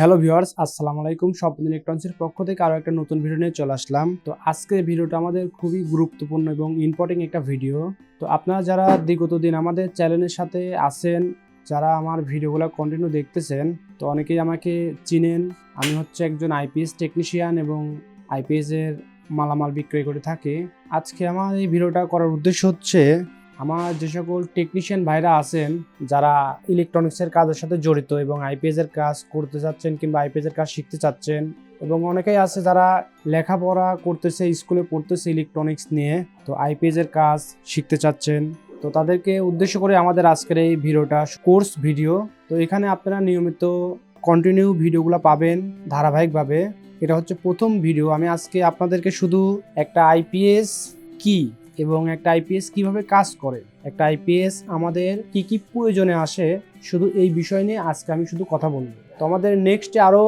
Hello viewers, আসসালামু আলাইকুম। স্বপ্ন ইলেকট্রনিক্সের পক্ষ থেকে আরও একটা নতুন ভিডিও নিয়ে চলে আসলাম। তো আজকের ভিডিওটা আমাদের খুবই গুরুত্বপূর্ণ এবং ইম্পর্টেন্ট একটা ভিডিও তো আপনারা যারা বিগত দিন আমাদের চ্যানেলের সাথে আছেন, যারা আমার ভিডিওগুলো কন্টিনিউ দেখতেছেন, তো অনেকেই আমাকে চিনেন। আমি হচ্ছে একজন আইপিএস টেকনিশিয়ান এবং আইপিএসের মালামাল বিক্রয় করে থাকি। আজকে আমার এই ভিডিওটা করার উদ্দেশ্য হচ্ছে আমার যে সকল টেকনিশিয়ান ভাইরা আছেন, যারা ইলেকট্রনিক্সের কাজের সাথে জড়িত এবং আইপিএস এর কাজ করতে চাচ্ছেন কিংবা আইপিএস এর কাজ শিখতে চাচ্ছেন এবং অনেকেই আছে যারা লেখাপড়া করতেছে, স্কুলে পড়তেছে ইলেকট্রনিক্স নিয়ে, তো আইপিএস এর কাজ শিখতে চাচ্ছেন। তো তাদেরকে উদ্দেশ্য করে আমাদের আজকের এই ভিডিওটা কোর্স ভিডিও তো এখানে আপনারা নিয়মিত কন্টিনিউ ভিডিওগুলো পাবেন ধারাবাহিকভাবে। এটা হচ্ছে প্রথম ভিডিও আমি আজকে আপনাদেরকে শুধু একটা আইপিএস কি? এবং একটা আইপিএস কীভাবে কাজ করে? একটা আইপিএস আমাদের কি কি প্রয়োজনে আসে? শুধু এই বিষয় নিয়ে আজকে আমি শুধু কথা বলব। তো আমাদের নেক্সটে আরও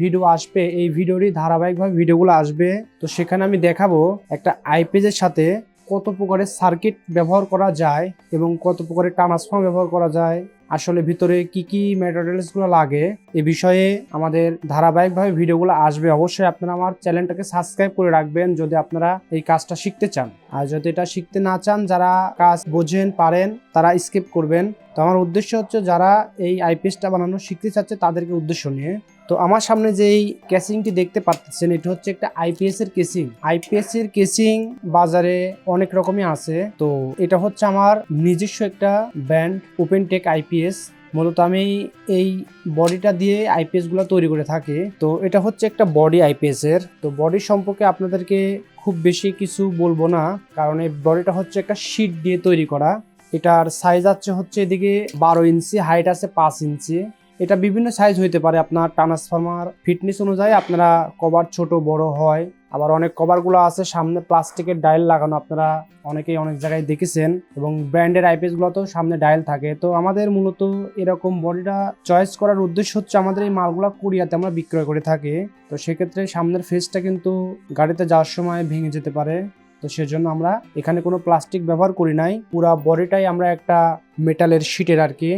ভিডিও আসবে। এই ভিডিওরই ধারাবাহিকভাবে ভিডিওগুলো আসবে। তো সেখানে আমি দেখাবো একটা আইপিএস এর সাথে কত প্রকারের সার্কিট ব্যবহার করা যায় এবং কত প্রকারের ট্রান্সফর্ম ব্যবহার করা যায়, আসলে ভিতরে কি কি ম্যাটেরিয়ালসগুলো লাগে, এ বিষয়ে আমাদের ধারাবাহিকভাবে ভিডিওগুলো আসবে। অবশ্যই আপনারা আমার চ্যানেলটাকে সাবস্ক্রাইব করে রাখবেন যদি আপনারা এই কাজটা শিখতে চান। আর যদি এটা শিখতে না চান, যারা কাজ বোঝেন, পারেন, তারা স্কিপ করবেন। তো আমার উদ্দেশ্য হচ্ছে যারা এই আইপিএসটা বানানো শিখতে চাচ্ছে, তাদেরকে উদ্দেশ্য নিয়ে তো আমার সামনে যেই কেসিংটি দেখতে পাচ্ছেন, এটা হচ্ছে একটা আইপিএস এর কেসিং আইপিএস এর কেসিং বাজারে অনেক রকমই আছে। তো এটা হচ্ছে আমার নিজস্ব একটা ব্র্যান্ড ওপেন টেক আইপিএস মূলত আমি এই বডিটা দিয়ে আইপিএসগুলো তৈরি করে থাকি। তো এটা হচ্ছে একটা বডি আইপিএস এর। তো বডি সম্পর্কে আপনাদেরকে খুব বেশি কিছু বলব না, কারণ এই বডিটা হচ্ছে একটা শিট দিয়ে তৈরি করা। এটার সাইজ আছে হচ্ছে এদিকে বারো ইঞ্চি হাইট আছে পাঁচ ইঞ্চি। এটা বিভিন্ন সাইজ হইতে পারে। আপনার ট্রান্সফর্মার ফিটনেস অনুযায়ী আপনারা কভার ছোট, বড় হয়। আবার অনেক কভারগুলো আছে, সামনে প্লাস্টিকের ডায়াল লাগানো আপনারা অনেকেই অনেক জায়গায় দেখেছেন এবং ব্র্যান্ডের আইপিএসগুলোতেও সামনে ডায়াল থাকে। তো আমাদের মূলত এরকম বডিটা চয়েস করার উদ্দেশ্য হচ্ছে আমাদের এই মালগুলো কুরিয়াতে আমরা বিক্রয় করে থাকি। তো সেক্ষেত্রে সামনের ফেসটা কিন্তু গাড়িতে যাওয়ার সময় ভেঙে যেতে পারে। তো সেজন্য আমরা এখানে কোনো প্লাস্টিক ব্যবহার করি নাই। পুরা বডিটাই আমরা একটা মেটালের শিটের আর কি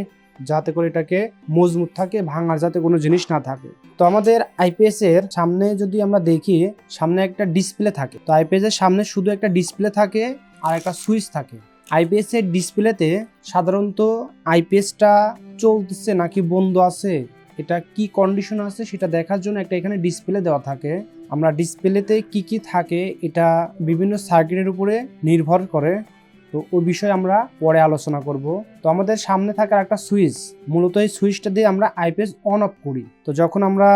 যাতে করে এটাকে মজবুত থাকে, ভাঙার যাতে কোনো জিনিস না থাকে। তো আমাদের আইপিএস এর সামনে যদি আমরা দেখি, সামনে একটা ডিসপ্লে থাকে। তো আইপিএস এর সামনে শুধু একটা ডিসপ্লে থাকে আর একটা সুইচ থাকে। আইপিএস এর ডিসপ্লেতে সাধারণত আইপিএসটা চলতেছে নাকি বন্ধ আছে, এটা কি কন্ডিশন আছে সেটা দেখার জন্য একটা এখানে ডিসপ্লে দেওয়া থাকে। আমরা ডিসপ্লেতে কি কি থাকে, এটা বিভিন্ন সার্কিটের উপরে নির্ভর করে। তো ওই বিষয়ে আমরা পরে আলোচনা করব। তো আমাদের সামনে থাকার একটা সুইচ, মূলত এই সুইচটা দিয়ে আমরা আইপিএস অন অফ করি। তো যখন আমরা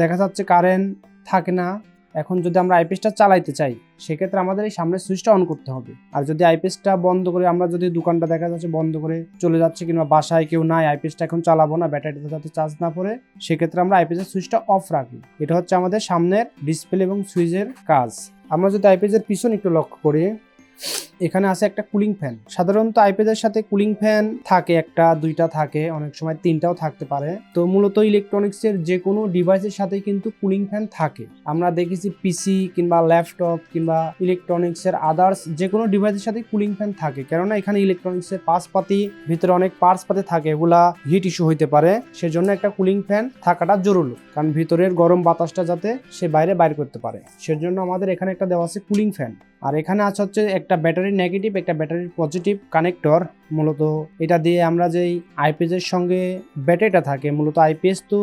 দেখা যাচ্ছে কারেন্ট থাকে না, এখন যদি আমরা আইপিএসটা চালাইতে চাই, সেক্ষেত্রে আমাদের এই সামনের সুইচটা অন করতে হবে। আর যদি আইপিএসটা বন্ধ করে আমরা যদি দোকানটা দেখা যাচ্ছে বন্ধ করে চলে যাচ্ছে কিংবা বাসায় কেউ নাই, আইপিএসটা এখন চালাবো না ব্যাটারিটা যাতে চার্জ না পড়ে, সেক্ষেত্রে আমরা আইপিএসের সুইচটা অফ রাখি। এটা হচ্ছে আমাদের সামনের ডিসপ্লে এবং সুইচের কাজ। আমরা যদি আইপিএসের পিছন একটু লক্ষ্য করি এখানে আছে একটা কুলিং ফ্যান সাধারণত আইপ্যাডের সাথে কুলিং ফ্যান থাকে একটা, দুইটা থাকে, অনেক সময় তিনটাও থাকতে পারে। তো মূলত ইলেকট্রনিক্সের যে কোনো ডিভাইসের সাথে কিন্তু কুলিং ফ্যান থাকে। আমরা দেখেছি পিসি কিংবা ল্যাপটপ কিংবা ইলেকট্রনিক্সের আদার্স যে কোনো ডিভাইসের সাথে কুলিং ফ্যান থাকে। কেননা এখানে ইলেকট্রনিক্সের পার্টসপাতি, ভিতরে অনেক পার্টসপাতি থাকে, এগুলা হিট ইস্যু হইতে পারে। সেজন্য একটা কুলিং ফ্যান থাকাটা জরুরি, কারণ ভিতরের গরম বাতাসটা যাতে সে বাইরে বাইর করতে পারে। সেজন্য আমাদের এখানে একটা দেওয়া আছে কুলিং ফ্যান আর এখানে আছে হচ্ছে একটা ব্যাটারি নেগেটিভ একটা ব্যাটারির পজিটিভ কানেক্টর মূলত এটা দিয়ে আমরা যেই আইপিএস এর সঙ্গে ব্যাটারিটা থাকে, মূলত আইপিএস তো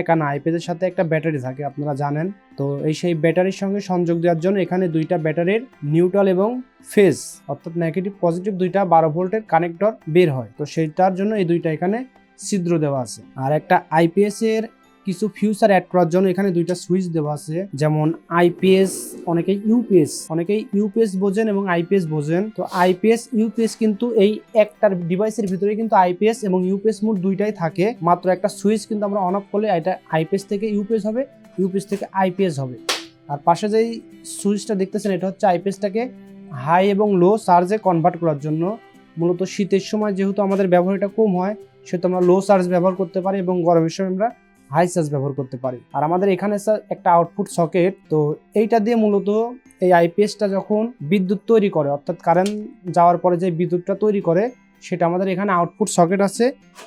একা না আইপিএস এর সাথে একটা ব্যাটারি থাকে, আপনারা জানেন। তো এই সেই ব্যাটারির সঙ্গে সংযোগ দেওয়ার জন্য এখানে দুইটা ব্যাটারির নিউট্রাল এবং ফেজ অর্থাৎ নেগেটিভ পজিটিভ দুইটা বারো ভোল্টের কানেক্টর বের হয়। তো সেটার জন্য এই দুইটা এখানে ছিদ্র দেওয়া আছে। আর একটা আইপিএস এর কিছু ফিউচার অ্যাড করার জন্য এখানে দুইটা সুইচ দেওয়া আছে। যেমন আইপিএস অনেকে ইউপিএস অনেকেই ইউপিএস বোঝেন এবং আইপিএস বোঝেন। তো আইপিএস ইউপিএস কিন্তু এই একটার ডিভাইসের ভিতরে কিন্তু আইপিএস এবং ইউপিএস মোড দুইটাই থাকে। মাত্র একটা সুইচ কিন্তু আমরা অন অফ করলে এটা আইপিএস থেকে ইউপিএস হবে ইউপিএস থেকে আইপিএস হবে। আর পাশে যেই সুইচটা দেখতেছেন, এটা হচ্ছে আইপিএসটাকে হাই এবং লো চার্জে কনভার্ট করার জন্য। মূলত শীতের সময় যেহেতু আমাদের ব্যবহারটা কম হয়, সেহেতু আমরা লো চার্জ ব্যবহার করতে পারি এবং গরমের সময় আমরা হাই চার্জ ব্যবহার করতে পারি। আর আমাদের এখানে স্যার একটা আউটপুট সকেট তো এইটা দিয়ে মূলত এই আইপিএসটা যখন বিদ্যুৎ তৈরি করে, অর্থাৎ কারেন্ট যাওয়ার পরে যে বিদ্যুৎটা তৈরি করে, সেটা আমাদের এখানে আউটপুট সকেট আছে।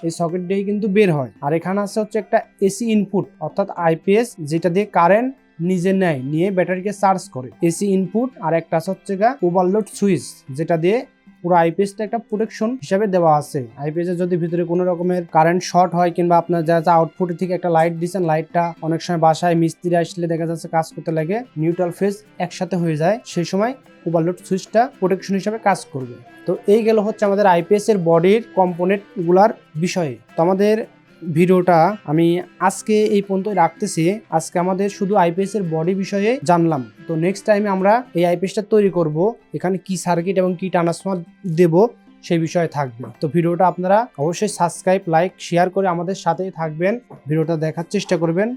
এই সকেট দিয়েই কিন্তু বের হয়। আর এখানে আছে হচ্ছে একটা এসি ইনপুট অর্থাৎ আইপিএস যেটা দিয়ে কারেন্ট নিজে নেয়, নিয়ে ব্যাটারিকে চার্জ করে। এসি ইনপুট আর একটা হচ্ছে গা ওভারলোড সুইচ যেটা দিয়ে পুরো আইপিএসটা একটা প্রোটেকশন হিসাবে দেওয়া আছে। আইপিএস এর যদি ভিতরে কোনো রকমের কারেন্ট শর্ট হয় কিংবা আপনার যা যা আউটপুটের থেকে একটা লাইট দিচ্ছেন লাইটটা অনেক সময় বাসায় মিস্ত্রি আসলে দেখা যাচ্ছে কাজ করতে লাগে নিউট্রাল ফেজ একসাথে হয়ে যায়, সেই সময় ওভারলোড সুইচটা প্রোটেকশন হিসাবে কাজ করবে। তো এই গেল হচ্ছে আমাদের আইপিএস এর বডির কম্পোনেন্টগুলার বিষয়ে। তো আমাদের ভিডিওটা আমি আজকে এই পর্যন্ত রাখতেছি। আজকে আমাদের শুধু আইপিএস এর বডি বিষয়ে জানলাম। তো নেক্সট টাইমে আমরা এই আইপিএসটা তৈরি করব। এখানে কি সার্কিট এবং কি ট্রান্সফর্মার দেব সেই বিষয়ে থাকবে। তো ভিডিওটা আপনারা অবশ্যই সাবস্ক্রাইব লাইক শেয়ার করে আমাদের সাথেই থাকবেন। ভিডিওটা দেখার চেষ্টা করবেন।